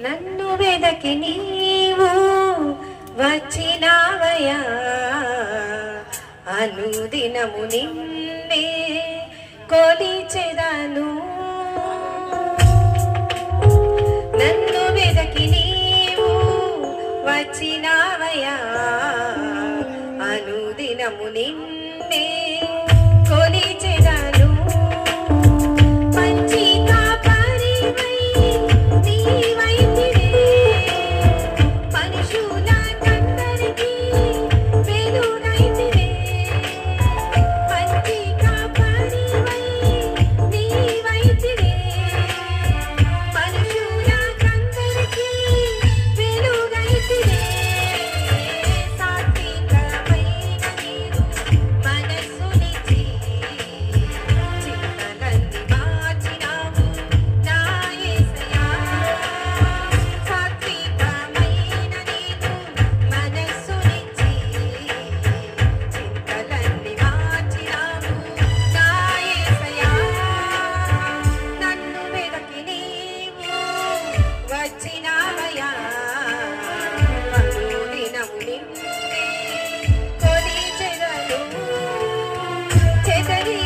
నన్ను వెదకి నీవు వచ్చినావయా అనుదినము నిన్నే కొలిచెదను. నన్ను వెదకి నీవు వచ్చినావయా అనుదినము నిన్నే వచ్చినావయా చెదరి